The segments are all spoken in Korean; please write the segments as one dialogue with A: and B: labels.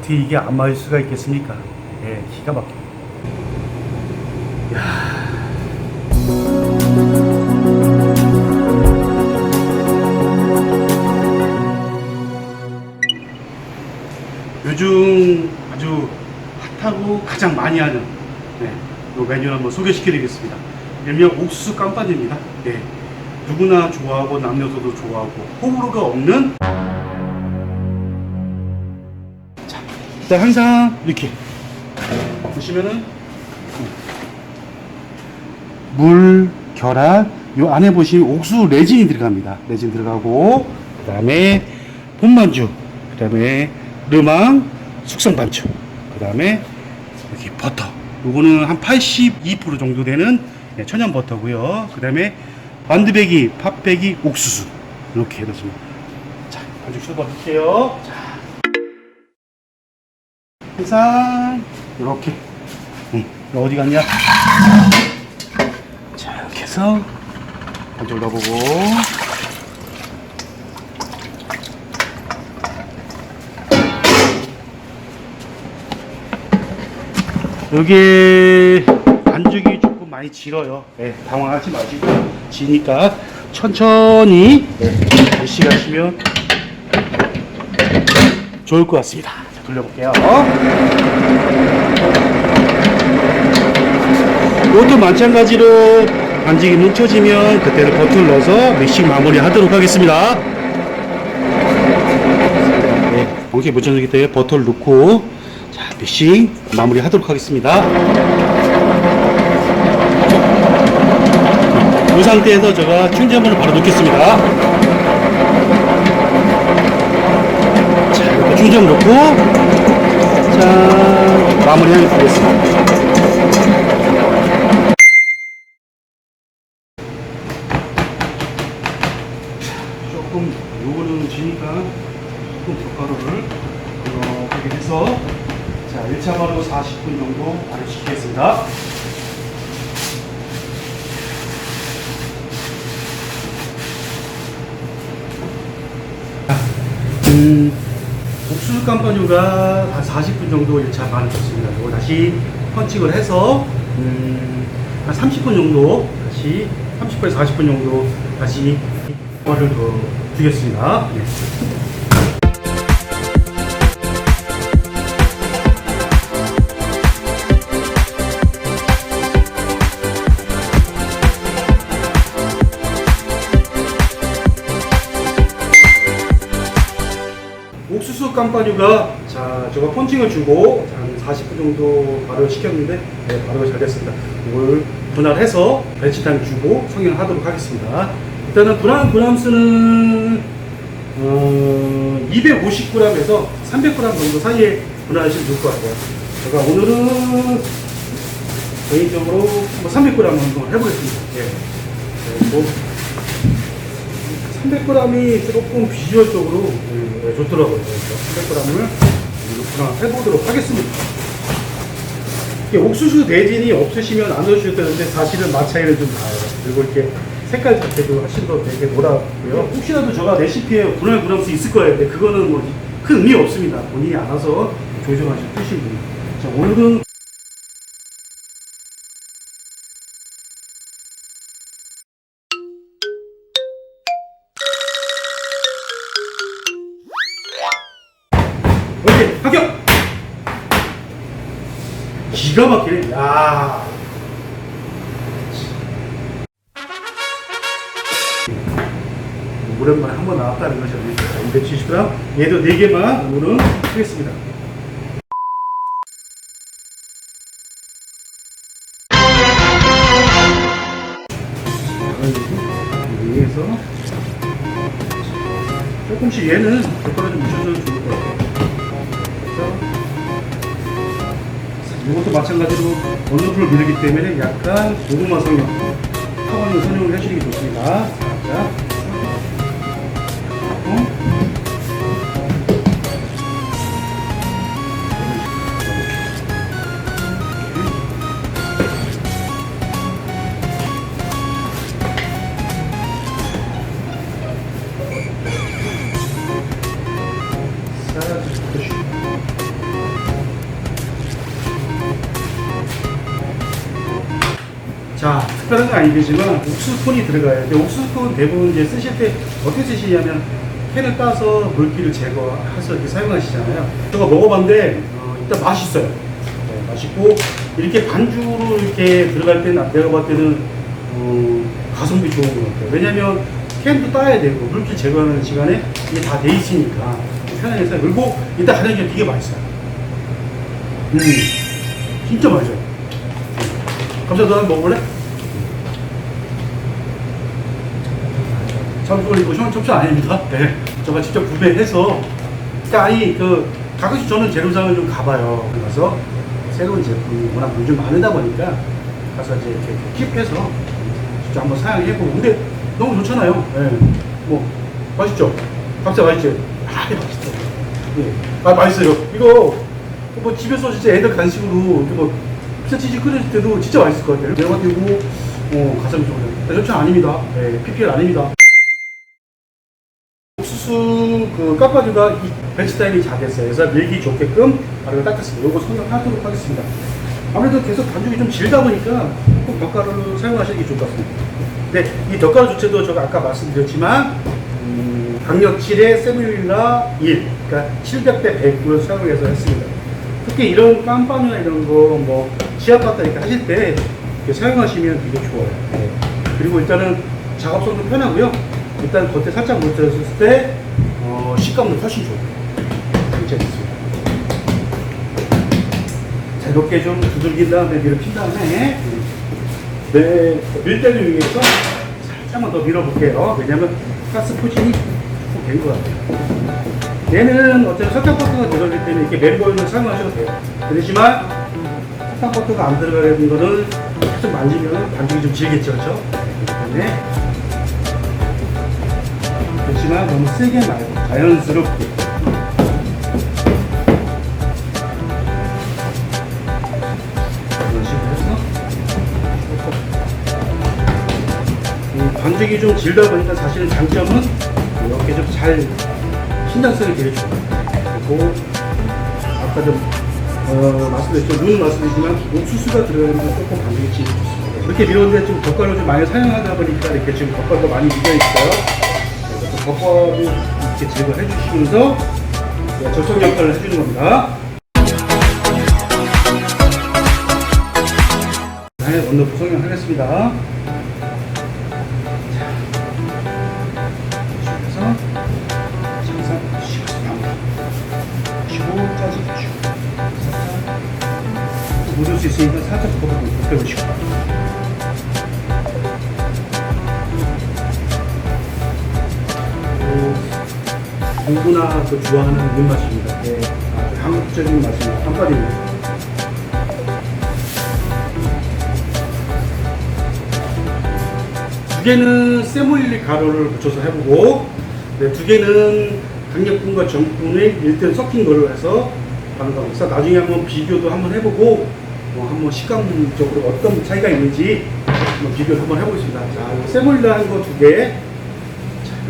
A: 어떻게 이게 안 맞을 수가 있겠습니까? 예, 기가 막혀. 요즘 아주 핫하고 가장 많이 하는 네, 요 메뉴를 한번 소개시켜드리겠습니다. 일명 옥수수 깜빠니입니다. 네, 누구나 좋아하고 남녀도 좋아하고 호불호가 없는 일단 항상 이렇게 보시면은 물, 계란, 요 안에 보시면 옥수수 레진이 들어갑니다. 레진 들어가고 그 다음에 본반죽, 그 다음에 르망, 숙성 반죽, 그 다음에 여기 버터. 요거는 한 82% 정도 되는 네, 천연 버터고요. 그 다음에 만두배기, 팥배기, 옥수수 이렇게 넣습니다. 자, 반죽 씹어볼게요. 자, 항상 이렇게. 응, 어디 갔냐? 자, 이렇게 해서 반죽 넣어보고. 여기 반죽이 조금 많이 질어요. 네, 당황하지 마시고 지니까 천천히 네, 시가시면 좋을 것 같습니다. 자, 돌려볼게요. 이것도 마찬가지로 반죽이 뭉쳐지면 그때는 버터를 넣어서 믹싱 마무리 하도록 하겠습니다. 네, 반죽이 뭉쳐지기 때문에 버터를 넣고 자, 믹싱 마무리 하도록 하겠습니다. 이 상태에서 제가 충전물을 바로 넣겠습니다. 자, 이렇게 충전 넣고 자, 마무리 하겠습니다. 조금 요거는 지니까 조금 젓가루를 이렇게 해서 자 1차 바로 40분 정도 발효시키겠습니다 수수 깜빠뉴가 한 40분 정도 1차 발효됐습니다 이거 다시 펀칭을 해서 음, 한 30분 정도 다시 30분에서 40분 정도 다시 발효를 더 주겠습니다 네. 깜빠뉴가 자 제가 펀칭을 주고 한 40분 정도 발효 시켰는데 네, 발효가 잘 됐습니다. 이걸 분할해서 벤치타임 주고 성형하도록 하겠습니다. 일단은 브라운 브람스는 어, 250g에서 300g 정도 사이에 분할하시면 좋을 것 같아요. 제가 오늘은 개인적으로 뭐 300g 정도 해보겠습니다. 예. 그리고 300g이 조금 비주얼적으로 예, 좋더라고요. 그래서 300g을 이렇게 해보도록 하겠습니다. 이게 옥수수 내진이 없으시면 안 넣으셔도 되는데 사실은 맛 차이를 좀 봐요. 그리고 이렇게 색깔 자체도 훨씬 더 되게 노랗고요. 혹시라도 제가 레시피에 분할 브람스 있을 거예요. 근데 그거는 뭐 큰 의미 없습니다. 본인이 알아서 조정하실 분이. 자, 오늘은 기가 막히네 야 오랜만에 한 번 나왔다는 거죠 270g 얘도 4개만 오늘은 하겠습니다. 위에서 조금씩 얘는 젓가락 좀 묻혀줘 이것도 마찬가지로 원두풀을 밀기 때문에 약간 고구마 성형 타원을 선용을 해주는 게 좋습니다. 살 자, 특별한 건 아니겠지만 옥수수콘이 들어가요. 근데 옥수수콘 대부분 이제 쓰실 때 어떻게 쓰시냐면 캔을 따서 물기를 제거해서 이렇게 사용하시잖아요. 제가 먹어봤는데 어, 일단 맛있어요. 네, 맛있고 이렇게 반주로 이렇게 들어갈 때는 내가 봤을 때는 어, 가성비 좋은 것 같아요. 왜냐면 캔도 따야 되고 물기 제거하는 시간에 이게 다 돼 있으니까 편하게 써요. 그리고 일단 가장 게 되게 맛있어요. 음, 진짜 맛있어요. 감자 너 한번 먹어볼래? 참소 이거 첩수 아닙니다. 네. 제가 직접 구매해서 그러니까 아니 그 가끔씩 저는 재료상을 좀 가봐요. 가서 새로운 제품이 워낙 요즘 많으다 보니까 가서 이제 이렇게 킵해서 직접 한번 사용해보고 근데 너무 좋잖아요. 네. 뭐 맛있죠? 감자 맛있죠? 아 맛있어. 네. 아 맛있어요. 이거 뭐 집에서 진짜 애들 간식으로 뭐 피자 치즈 끓일 때도 진짜 맛있을 것 같아요. 내가 되고 어, 가성비 좋은 대접차 아닙니다. 네, PPL 아닙니다. 옥수수 그 깎아주가 이 벤치 타임이 작았어요. 그래서 밀기 좋게끔 바로 닦았습니다. 이거 성형하도록 하겠습니다. 아무래도 계속 반죽이 좀 질다 보니까 꼭 덧가루를 사용하시는 게 좋을 것 같습니다. 근데 이 덧가루 주체도 제가 아까 말씀드렸지만 음, 강력 7에 세밀라 1, 그러니까 700대 100을 사용해서 했습니다. 특히 이런 깜빵이나 이런 거 뭐 지압 같다 이렇게 하실 때 이렇게 사용하시면 되게 좋아요. 네. 그리고 일단은 작업성도 편하고요. 일단 겉에 살짝 물들었을 때 어, 식감도 훨씬 좋아요. 괜찮습니다. 자, 이렇게 좀 두들긴 다음에 밀어 핀 다음에 네, 밀대를 위해서 살짝만 더 밀어볼게요. 왜냐면 가스 포진이 조금 된것 같아요. 얘는 어차피 설탕버터가 들어가기 때문에 이렇게 멤버를 사용하셔도 돼요. 그렇지만 설탕버터가 안 들어가는 거는 좀 만지면 반죽이 좀 질겠죠, 그렇죠? 때문에 그렇지만 너무 세게 말고 자연스럽게 이런 식으로 해서 이 반죽이 좀 질다 보니까 사실은 장점은 이렇게 좀 잘 신장성이 되게 좋아요. 그리고 아까 좀 어, 말씀드렸죠. 눈 말씀드리지만 옥수수가 들어가는 건 조금 반죽이 좋습니다. 이렇게 밀었는데 좀 덧가루 좀 많이 사용하다 보니까 이렇게 지금 덧가루가 많이 묻어 있어요. 덧가루 이렇게 제거해 주시면서 네, 접속 역할을 해주는 겁니다. 네, 원로 구성하겠습니다. 그래서 항상 쉬고 쉬고 짜지 쉬고 살짝 묻을 수 있으니까 살짝 덮어보고 덮여보시고 공부나 그 좋아하는 입맛입니다. 네, 아주 한국적인 맛입니다. 한마디입니다. 두 개는 세모일리 가루를 붙여서 해보고 네, 두 개는 강력분과 정분의 일단 섞인 걸로 해서 겁니다. 그래서 나중에 한번 비교도 한번 해보고 어, 한번 식감적으로 어떤 차이가 있는지 한번 비교를 한번 해보겠습니다. 자, 하는 거 두 개.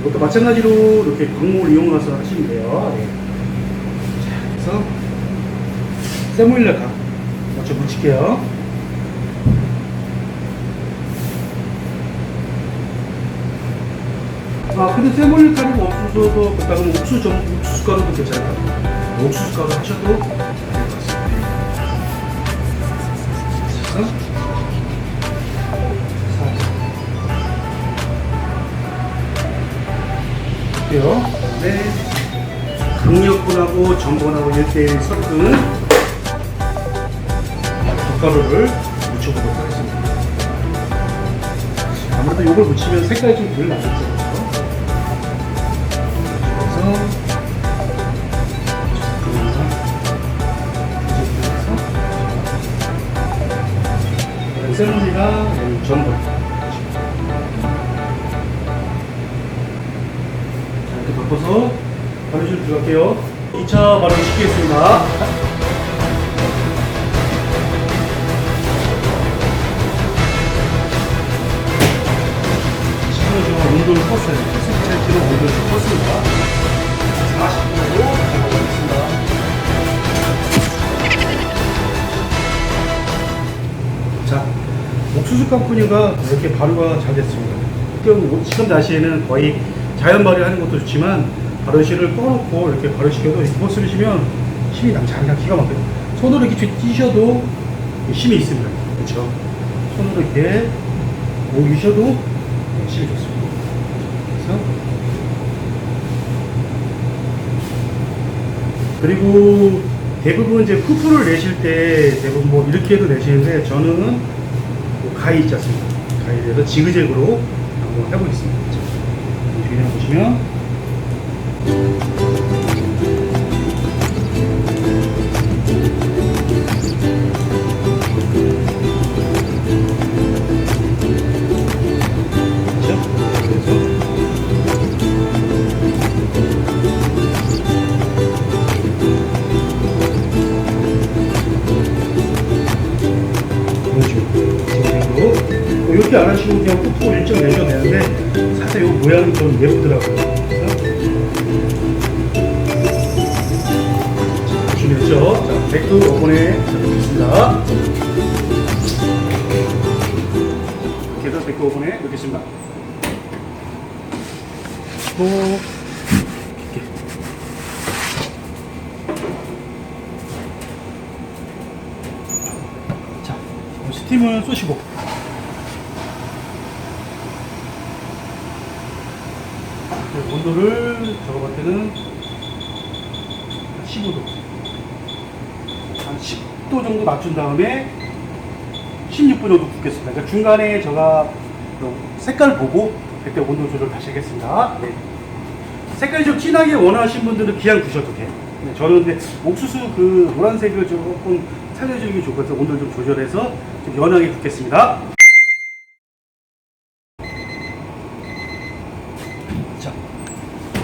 A: 자, 이것도 마찬가지로 이렇게 광목을 이용해서 하시면 돼요. 네. 자, 그래서 세모일리 가 먼저 묻힐게요. 아 근데 세몰리 가루가 없어서 그러면 옥수수 전 옥수수 가루도 같아요. 옥수수 가루 하셔도 할게요. 네. 강력분하고 전분하고 1대1 섞은 젓가루를 묻혀보도록 하겠습니다. 아무래도 이걸 묻히면 색깔이 좀 덜 나겠죠. 그래서 셀러리가 전분 이렇게 덮어서 발효실 들어갈게요. 2차 발효 시키겠습니다. 지금은 제가 온도를 껐어요 17kg 온도를 좀 껐습니다. 40도로 가보겠습니다. 자, 옥수수 깐풍이가 이렇게 발효가 잘 됐습니다. 지금, 지금 날씨에는 거의 자연 발효하는 것도 좋지만 발효실을 꺼놓고 이렇게 발효시켜도 이거 쓰시면 힘이 낭장장 기가 막혀요. 손으로 이렇게 뛰셔도 힘이 있습니다. 그렇죠? 손으로 이렇게 모으셔도 힘이 좋습니다. 그래서 그리고 대부분 이제 푸프를 내실 때 대부분 뭐 이렇게 해도 내시는데 저는 뭐 가위 있지 않습니까? 가위에서 지그재그로 한번 해보겠습니다. 자, 모양이 좀 예쁘더라고요. 그래서 자, 백두 오븐에 넣겠습니다. 이렇게 백두 오븐에 넣겠습니다. 또 이렇게 자, 스팀을 쏘시고 온도를 적어볼 때는 15도 한 10도 정도 낮춘 다음에 16분 정도 굽겠습니다. 그러니까 중간에 제가 그 색깔 보고 그때 온도 조절 다시 하겠습니다. 네. 색깔이 좀 진하게 원하시는 분들은 그냥 구셔도 돼요. 네, 저는 근데 옥수수 그 노란색을 조금 살려주기 좋거든요. 온도를 좀 조절해서 좀 연하게 굽겠습니다.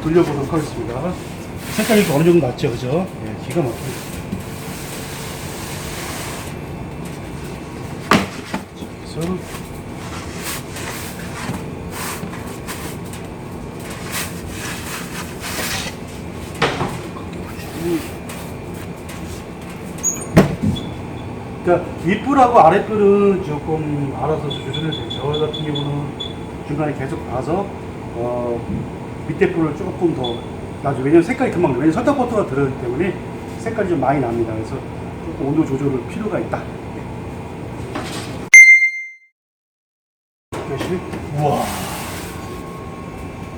A: 돌려보도록 하겠습니다. 색깔이 어느 정도 났죠, 그죠? 네, 기가 막힙니다. 자, 그래서 그러니까 윗불하고 아랫불은 조금 알아서 돼요. 저 같은 경우는 중간에 계속 봐서 어, 밑에 불을 조금 더 나중에 왜냐면 색깔이 금방. 왜냐면 설탕 버터가 들어가기 때문에 색깔이 좀 많이 납니다. 그래서 조금 온도 조절을 필요가 있다. 네. 열심히. 우와.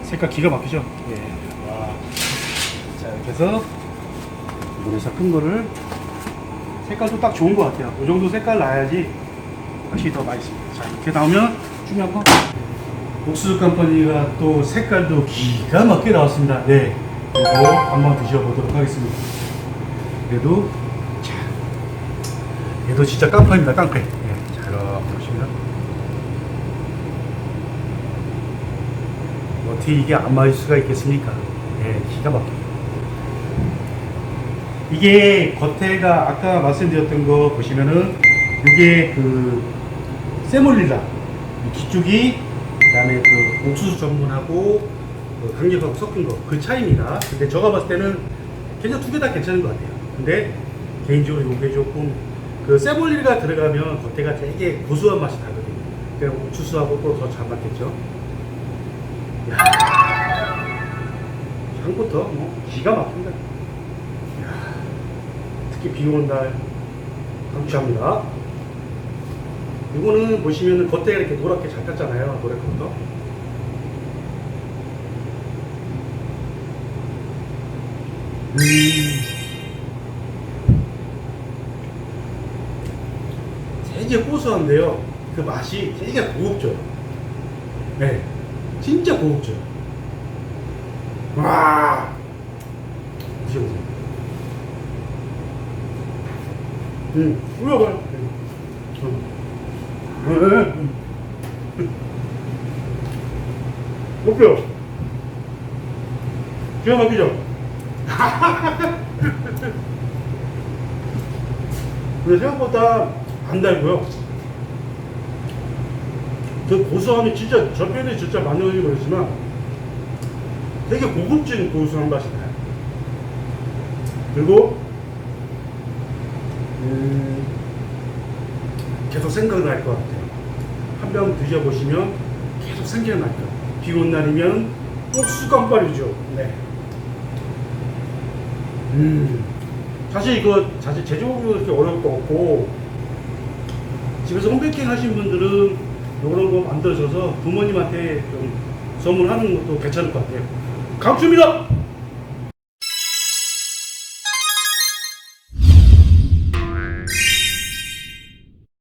A: 색깔 기가 막히죠? 예. 와. 자, 이렇게 해서 물에서 큰 거를 색깔도 딱 좋은 것 같아요. 이 정도 색깔 나야지 확실히 더 맛있습니다. 자, 이렇게 나오면 중요한 거. 옥수수 컴퍼니가 또 색깔도 기가 막히게 나왔습니다. 네. 이거 한번 드셔보도록 하겠습니다. 얘도, 자, 얘도 진짜 깡패입니다, 깡패. 네, 자, 이렇게 보시면. 어떻게 이게 안 맞을 수가 있겠습니까? 네, 기가 막힙니다. 이게 겉에가 아까 말씀드렸던 거 보시면은 이게 그이 뒤쪽이 그다음에 그 옥수수 전분하고 그 강력하고 섞은 거 그 차이입니다. 근데 제가 봤을 때는 그냥 두개 다 괜찮은 것 같아요. 근데 개인적으로 이게 조금 그 세몰릴라 들어가면 겉에가 되게 고소한 맛이 나거든요. 그냥 옥수수하고 또 더 잘 맞겠죠. 야 향부터 뭐 기가 막힙니다. 특히 비 오는 날 강추합니다. 이거는 보시면 겉에 이렇게 노랗게 잘 탔잖아요. 노랗부터. 음. 되게 고소한데요. 그 맛이 되게 고급져요. 네. 진짜 고급져요. 와. 드셔보세요. 응, 올려봐요. 응. 볼게요. 기가 막히죠? 근데 생각보다 안 달고요. 저 고소함이 진짜, 저 편이 진짜 많이 걸리고 그랬지만 되게 고급진 고소한 맛이 나요. 그리고 음, 계속 생각날 것 같아요. 한 병 드셔보시면 계속 생기는 맛이요. 비 오는 날이면 꼭 수감발이죠. 네. 음. 사실 이거 사실 제조업으로 그렇게 어려울 거 없고 집에서 홈베이킹 하시는 분들은 이런 거 만들어서 부모님한테 좀 선물하는 것도 괜찮을 것 같아요. 강추입니다.